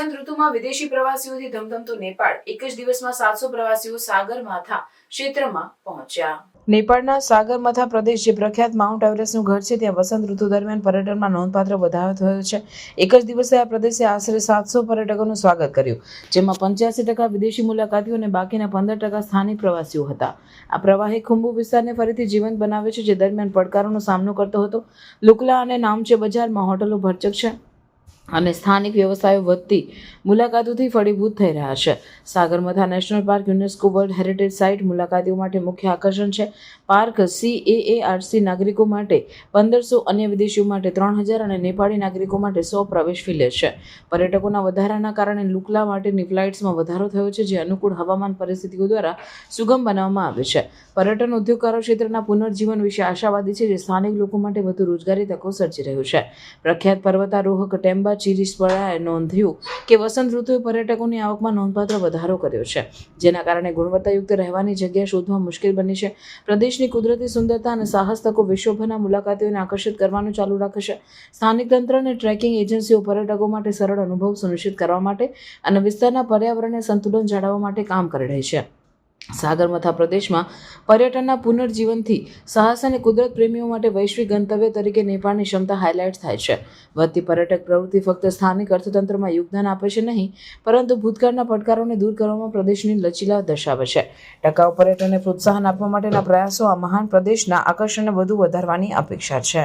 વસંત ઋતુમાં વિદેશી પ્રવાસીઓથી ધમધમતું નેપાળ. એક જ દિવસમાં સાતસો પ્રવાસીઓ સાગરમાથા ક્ષેત્રમાં પહોંચ્યા. નેપાળના સાગરમાથા પ્રદેશ જે પ્રખ્યાત માઉન્ટ એવરેસ્ટનું ઘર છે, ત્યાં વસંત ઋતુ દરમિયાન પર્યટનમાં નોંધપાત્ર વધારો થયો છે. એક જ દિવસે આ પ્રદેશે આશરે સાતસો પર્યટકોનું સ્વાગત કર્યું, જેમાં પંચ્યાસી ટકા વિદેશી મુલાકાતીઓ અને બાકીના પંદર ટકા સ્થાનિક પ્રવાસીઓ હતા. આ પ્રવાહે ખુંબુ વિસ્તારને ફરીથી જીવંત બનાવે છે, જે દરમિયાન પડકારોનો સામનો કરતો હતો. લુકલા અને નામચે બજારમાં હોટલો ભરચક છે. અને સ્થાનિક વ્યવસાયો વધતી મુલાકાતોથી ફળીભૂત થઈ રહ્યા છે. Sagarmatha national park UNESCO world heritage site મુલાકાતીઓ માટે મુખ્ય આકર્ષણ છે. પાર્ક સીએએઆરસી નાગરિકો માટે પંદરસો અન્ય વિદેશીઓ માટે ત્રણ હજાર અને નેપાળી નાગરિકો માટે સો પ્રવેશ ફી લે છે. પર્યટકોના વધારાના કારણે લુકલા માટેની ફ્લાઇટ્સમાં વધારો થયો છે, જે અનુકૂળ હવામાન પરિસ્થિતિઓ દ્વારા સુગમ બનાવવામાં આવે છે. પર્યટન ઉદ્યોગકારો ક્ષેત્રના પુનર્જીવન વિશે આશાવાદી છે, જે સ્થાનિક લોકો માટે વધુ રોજગારી તકો સર્જી રહ્યું છે. પ્રખ્યાત પર્વતારોહક ટેમ્બા ચીરીસપરાએ નોંધ્યું કે વસંત ઋતુએ પર્યટકોની આવકમાં નોંધપાત્ર વધારો કર્યો છે. જેના કારણે ગુણવત્તાયુક્ત રહેવાની જગ્યા શોધવા મુશ્કેલ બની છે. પ્રદેશની કુદરતી સુંદરતા અને સાહસ તકો વિશ્વભરના મુલાકાતીઓને આકર્ષિત કરવાનું ચાલુ રાખશે. સ્થાનિક તંત્ર અને ટ્રેકિંગ એજન્સીઓ પર્યટકો માટે સરળ અનુભવ સુનિશ્ચિત કરવા માટે અને વિસ્તારના પર્યાવરણને સંતુલન જાળવવા માટે કામ કરી રહી છે. સાગરમાથા પ્રદેશમાં પર્યટનના પુનર્જીવનથી સાહસ અને કુદરત પ્રેમીઓ માટે વૈશ્વિક ગંતવ્ય તરીકે નેપાળની ક્ષમતા હાઇલાઇટ થાય છે. વધતી પર્યટક પ્રવૃત્તિ ફક્ત સ્થાનિક અર્થતંત્રમાં યોગદાન આપે છે નહીં, પરંતુ ભૂતકાળના પડકારોને દૂર કરવામાં પ્રદેશની લચીલા દર્શાવે છે. ટકાઉ પર્યટનને પ્રોત્સાહન આપવા માટેના પ્રયાસો આ મહાન પ્રદેશના આકર્ષણને વધુ વધારવાની અપેક્ષા છે.